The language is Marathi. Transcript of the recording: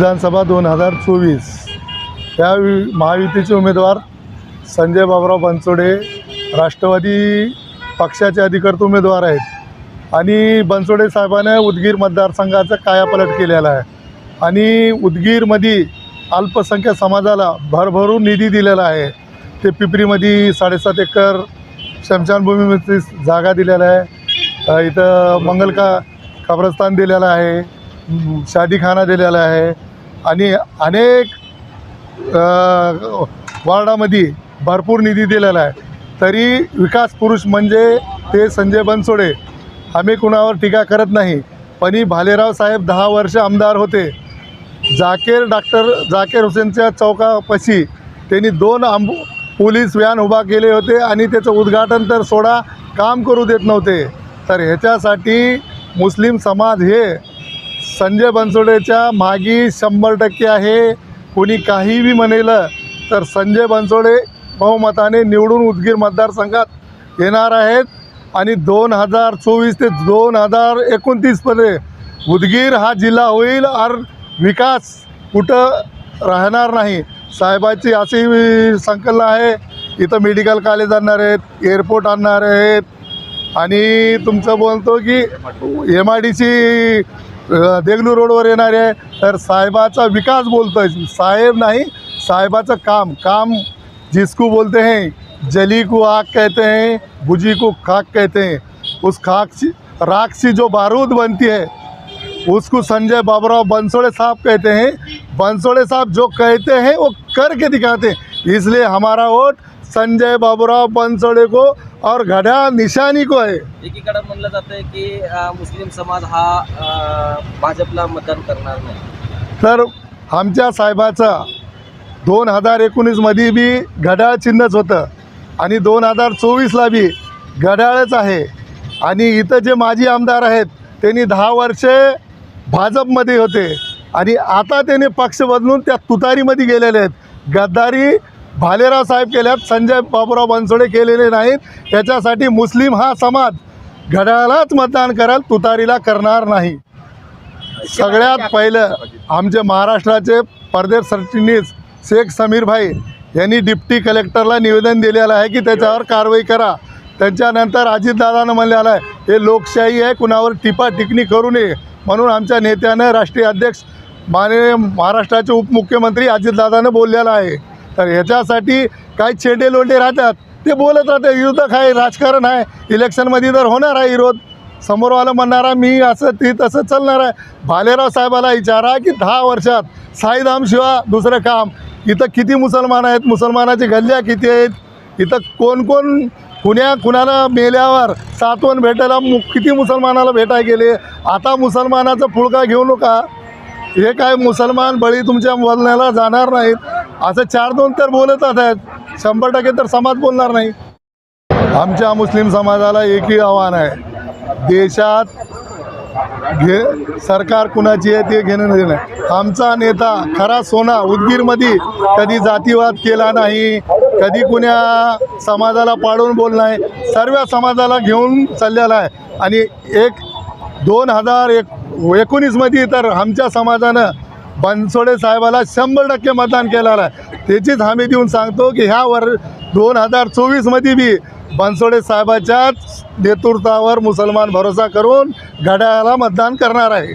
विधानसभा दोन हजार चोवीस. या वि- महायुतीचे उमेदवार संजय बाबराव बनसोडे राष्ट्रवादी पक्षाचे अधिकृत उमेदवार आहेत. आणि बनसोडे साहेबाने उदगीर मतदारसंघाचा कायापलट केलेला आहे. आणि उदगीरमध्ये अल्पसंख्याक समाजाला भरभरून निधी दिलेला आहे. ते पिपरीमध्ये साडेसात एकर शमशानभूमीमध्ये जागा दिलेला आहे. इथं मंगल का कब्रस्तान दिलेला आहे. शादीखाना दिलेला आहे. आणि अनेक वॉर्डामध्ये भरपूर निधी दिलेला आहे. तरी विकास पुरुष म्हणजे ते संजय बनसोडे. आम्ही कुणावर टीका करत नाही. पण ही भालेराव साहेब दहा वर्ष आमदार होते. जाकेर डॉक्टर जाकेर हुसेनच्या चौकापाशी त्यांनी दोन आंब पोलीस व्हॅन उभा केले होते आणि त्याचं उद्घाटन तर सोडा काम करू देत नव्हते. तर ह्याच्यासाठी मुस्लिम समाज हे संजय बनसोडेच्या मागी शंभर टक्के आहे. कोणी काहीही म्हणेलं तर संजय बनसोडे बहुमताने निवडून उदगीर मतदारसंघात येणार आहेत. आणि दोन हजार चोवीस ते दोन हजार एकोणतीसमध्ये उदगीर हा जिल्हा होईल और विकास कुठं राहणार नाही. साहेबाची अशी संकल्पना आहे इथं मेडिकल कॉलेज आणणार आहेत एअरपोर्ट आणणार आहेत. आणि तुमचं बोलतो की M I D C Deglur रोडवर येणार, तर साहेबाचा विकास बोलतोय. साहेब नाही, साहेबाचं काम. काम जिसको बोलते हैं जली को आग कहते हैं भुजी को खाक कहते हैं. उस खाक से, राख से जो बारूद बनती है, उसको संजय बाबूराव बंसोड़े साहब कहते हैं. बंसोड़े साहब जो कहते हैं, वो करके दिखाते हैं. इसलिए हमारा वोट संजय बाबूराव बंसोड़े को और घड्याळ निशानी को है एकीकडे म्हणलं जातंय की अं, मुस्लिम समाज हा अं, भाजपला मतदान करणार नाही. तर आमच्या साहेबाचा दोन हजार एकोणीसमध्ये बी घड्याळ चिन्हच होतं. आणि दोन हजार चोवीसला बी घड्याळच आहे. आणि इथं जे माजी आमदार आहेत त्यांनी दहा वर्षे भाजपमध्ये होते. आणि आता त्यांनी पक्ष बदलून त्या तुतारीमध्ये गेलेले आहेत. गद्दारी भालेराव साहेब केल्यात संजय बाबूराव बनसोडे केलेले नाहीत. याच्यासाठी मुस्लिम हा समाज घड्याळालाच मतदान कराल तुतारीला करणार नाही. सगळ्यात पहिलं आमचे महाराष्ट्राचे परदेश सरचिटणीस शेख समीर भाई यांनी डिप्टी कलेक्टरला निवेदन दिलेलं आहे की त्याच्यावर कारवाई करा. त्याच्यानंतर अजितदादानं म्हणलेलं आहे हे लोकशाही आहे कुणावर टिपा टिकणी करू नये. म्हणून आमच्या नेत्यानं राष्ट्रीय अध्यक्ष माननीय महाराष्ट्राचे उपमुख्यमंत्री अजितदादानं बोललेलं आहे. तर ह्याच्यासाठी काही छेडे लोंडे राहतात. ते बोलत राहते विरोधक आहे राजकारण आहे? इलेक्शनमध्ये तर होणार आहे विरोध. समोरवाला म्हणणारा मी असं ती तसं चालणार आहे. भालेराव साहेबाला विचारा की दहा वर्षात साईधाम शिवा दुसरं काम. इथं किती मुसलमान आहेत? मुसलमानाची गल्ल्या किती आहेत? इथं कोण कोण कुण्या कुणाला मेल्यावर सातवण भेटायला मु किती मुसलमानाला भेटाय गेले? आता मुसलमानाचा पुळका घेऊ नका. हे काय मुसलमान बळी तुमच्या बोलण्याला जाणार नाहीत. असं चार दोन तर बोलतच आहेत. शंभर टक्के तर समाज बोलणार नाही. आमच्या मुस्लिम समाजाला एकही आव्हान आहे. देशात घे सरकार कुणाची आहे ते घेणं देणं नाही. आमचा नेता खरा सोना उदगीरमध्ये कधी जातीवाद केला नाही कधी कुण्या समाजाला पाडून बोल नाही सर्व समाजाला घेऊन चाललेला आहे. आणि एक दोन हजार एक एकोणीसमध्ये तर आमच्या समाजानं बनसोडे साहेबाला शंभर टक्के मतदान केलेलं आहे. त्याचीच हमी देऊन सांगतो की ह्या वर दोन हजार चोवीसमध्ये बी बनसोडे साहेबाच्याच नेतृत्वावर मुसलमान भरोसा करून घड्याळाला मतदान करणार आहे.